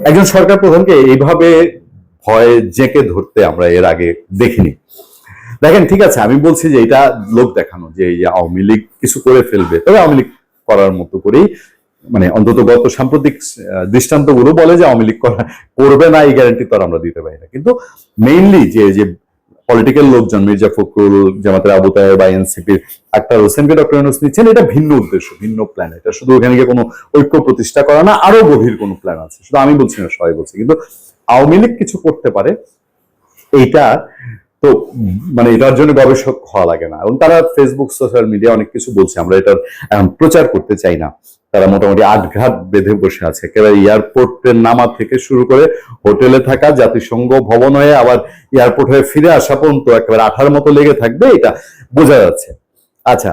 একজন সরকার প্রধানকে এইভাবে ভয় জেঁকে ধরতে আমরা এর আগে দেখিনি। দেখেন, ঠিক আছে, আমি বলছি যে এটা লোক দেখানো, যে আওয়ামী লীগ কিছু করে ফেলবে, তবে আওয়ামী লীগ করার মতো করেই মানে অন্তত গত সাম্প্রতিক দৃষ্টান্তগুলো বলে যে আওয়ামী লীগ করা- করবে না, এই গ্যারান্টি তো আমরা দিতে পারি না। কিন্তু মেইনলি যে যে পলিটিক্যাল লোকজন, মির্জা ফখরুল, জামাতের আবু তাহের বা এনসিপির আক্তার হোসেনকে ডক্টর ইউনুস নিচ্ছেন, এটা ভিন্ন উদ্দেশ্য, ভিন্ন প্ল্যান এটা শুধু ওখানে গিয়ে কোনো ঐক্য প্রতিষ্ঠা করা না, আরও গভীর কোনো প্ল্যান আছে। শুধু আমি বলছি না, সবাই বলছি। কিন্তু আওয়ামী লীগ কিছু করতে পারে, এইটা তো মানে এটার জন্য গবেষক হওয়া লাগে না। এবং তারা ফেসবুক সোশ্যাল মিডিয়া অনেক কিছু বলছে, আমরা এটার প্রচার করতে চাই না। তারা মোটামুটি আটঘাট বেঁধে বসে আছে। একেবারে এয়ারপোর্টের নামা থেকে শুরু করে হোটেলে থাকা, জাতিসংঘ ভবন হয়ে আবার এয়ারপোর্ট হয়ে ফিরে আসা পর্যন্ত একেবারে আঠার মতো লেগে থাকবে, এটা বোঝা যাচ্ছে। আচ্ছা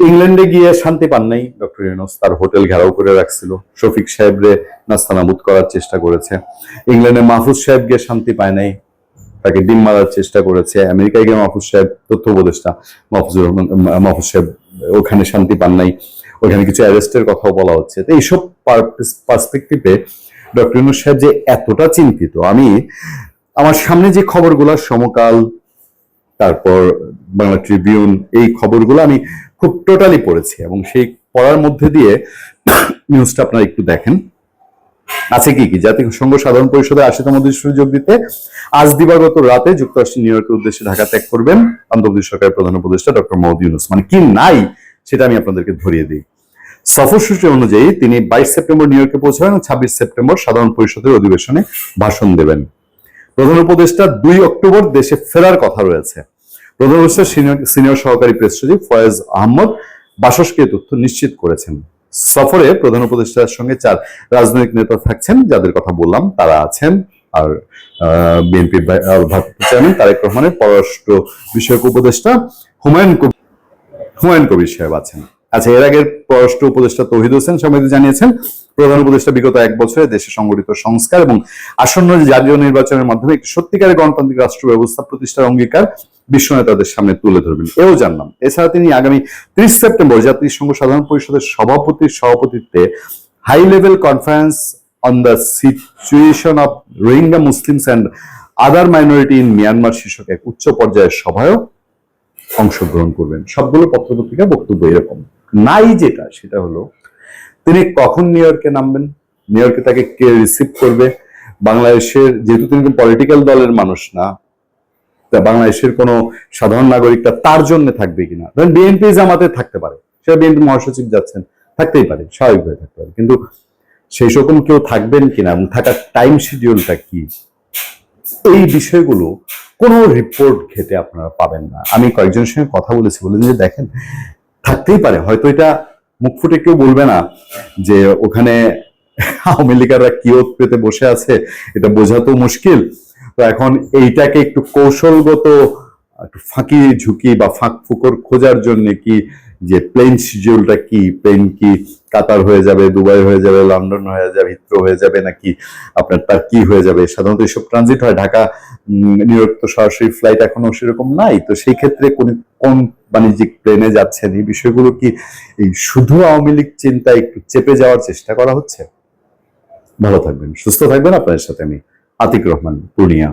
ইংল্যান্ডে গিয়ে শান্তি পান নাই ডক্টর ইউনুস, তার হোটেল ঘেরাও করে রাখছিল। শফিক সাহেবরে নাস্তানাবুদ করার চেষ্টা করেছে। ইংল্যান্ডে মাহফুজ সাহেব গিয়ে শান্তি পায় নাই, তাকে ডিম মারার চেষ্টা করেছে। আমেরিকায় গিয়ে মাহফুজ সাহেব তথ্য উপদেষ্টা মাহফুজুর রহমান, মাহফুজ সাহেব ওখানে শান্তি পান নাই। ওখানে কিছু অ্যারেস্টের কথাও বলা হচ্ছে। তো এইসব পার্সপেক্টিভে ডক্টর ইউনুস সাহেব যে এতটা চিন্তিত, আমি আমার সামনে যে খবরগুলো, সমকাল, তারপর বাংলা ট্রিবিউন, এই খবরগুলো আমি খুব টোটালি পড়েছি এবং সেই পড়ার মধ্যে দিয়ে নিউজটা আপনারা একটু দেখেন। আছে কি কি? জাতিসংঘ সাধারণ পরিষদের আশিতম অধিবেশনে যোগ দিতে আজ দিবাগত রাতে যুক্তরাষ্ট্রের নিউ ইয়র্কের উদ্দেশ্যে ঢাকা ত্যাগ করবেন অন্তর্বর্তী সরকারের প্রধান উপদেষ্টা ডক্টর মোহাম্মদ ইউনুস। মানে কি নাই, সেটা আমি আপনাদেরকে ধরিয়ে দিই। সফরসূচি অনুযায়ী তিনি বাইশ সেপ্টেম্বর নিউ ইয়র্কে পৌঁছাবেন এবং ছাব্বিশ সেপ্টেম্বর সাধারণ পরিষদের অধিবেশনে ভাষণ দেবেন। প্রধান উপদেষ্টা দুই অক্টোবর দেশে ফেরার কথা রয়েছে। প্রধান উপদেষ্টা সিনিয়র- সহকারী প্রেস সচিব ফয়েজ আহমদ বাসসকে তথ্য নিশ্চিত করেছেন। সফরে প্রধান উপদেষ্টার সঙ্গে চার রাজনৈতিক নেতা থাকছেন, যাদের কথা বললাম, তারা আছেন। আর ভারপ্রাপ্ত চেয়ারম্যান তারেক রহমানের পররাষ্ট্র বিষয়ক উপদেষ্টা হুমায়ুন কবির হুমায়ুন কবির সাহেব আছেন। আচ্ছা এর আগের পররাষ্ট্র উপদেষ্টা তৌহিদ হোসেন সমিতি জানিয়েছেন, প্রধান উপদেষ্টা বিগত এক বছরে দেশে সংগঠিত সংস্কার এবং আসন্ন জাতীয় নির্বাচনের মাধ্যমে একটি সত্যিকারের গণতান্ত্রিক রাষ্ট্র ব্যবস্থা প্রতিষ্ঠার অঙ্গীকার বিশ্ব নেতাদের সামনে তুলে ধরবেন। এও জানলাম, এছাড়া তিনি আগামী ত্রিশ সেপ্টেম্বর জাতিসংঘ সাধারণ পরিষদের সভাপতির সভাপতিত্বে high level conference on the situation of Rohingya Muslims and other minority in Myanmar শীর্ষক এক উচ্চ পর্যায়ের সভায়ও অংশগ্রহণ করবেন। সবগুলো পত্রপত্রিকা বক্তব্য এরকম। নাই যেটা, সেটা হলো, তিনি কখন নিউ ইয়র্কে নামবেন? নিউ ইয়র্কে তাকে কে রিসিভ করবে? বাংলাদেশের, যেহেতু তিনি পলিটিক্যাল দলের মানুষ না, তা বাংলাদেশের কোনো সাধারণ নাগরিকটা তার জন্য থাকবে কিনা? ধরেন বিএনপি জামাতে থাকতে পারে। সেটা বিএনপি মহাসচিব যাচ্ছেন, থাকতেই পারে স্বাভাবিকভাবে থাকতে পারে। কিন্তু সেই রকম কেউ থাকবেন কিনা এবং থাকার টাইম শিডিউলটা কি? এই বিষয়গুলো কোনো রিপোর্ট খেতে আপনারা পাবেন না। আমি কয়েকজনের সঙ্গে কথা বলেছি বলেন যে দেখেন থাকতেই পারে। হয়তো এটা মুখ ফুটে কেউ বলবে না যে ওখানে আওয়ামী লীগাররা কি ওত পেতে বসে আছে, এটা বোঝা তো মুশকিল। তো এখন এইটাকে একটু কৌশলগত ফাঁকি ঝুঁকি বা ফাঁক ফুকর খোঁজার জন্য কি যে প্লেন শিডিউলটা কি? প্লেন কি কাতার হয়ে যাবে, দুবাই হয়ে যাবে, লন্ডন হয়ে যাবে হিত্রো হয়ে যাবে নাকি আপনার তার কি হয়ে যাবে? সাধারণত এসব ট্রানজিট হয়। ঢাকা নিউ ইয়র্ক তো সরাসরি ফ্লাইট এখনও সেরকম নাই। তো সেই ক্ষেত্রে কোন কোন বাণিজ্যিক প্লেনে যাচ্ছেন? এই বিষয়গুলো কি এই শুধু আওয়ামী লীগ চিন্তায় একটু চেপে যাওয়ার চেষ্টা করা হচ্ছে? ভালো থাকবেন, সুস্থ থাকবেন। আপনাদের সাথে আমি আতিক রহমান, পূর্ণিয়া।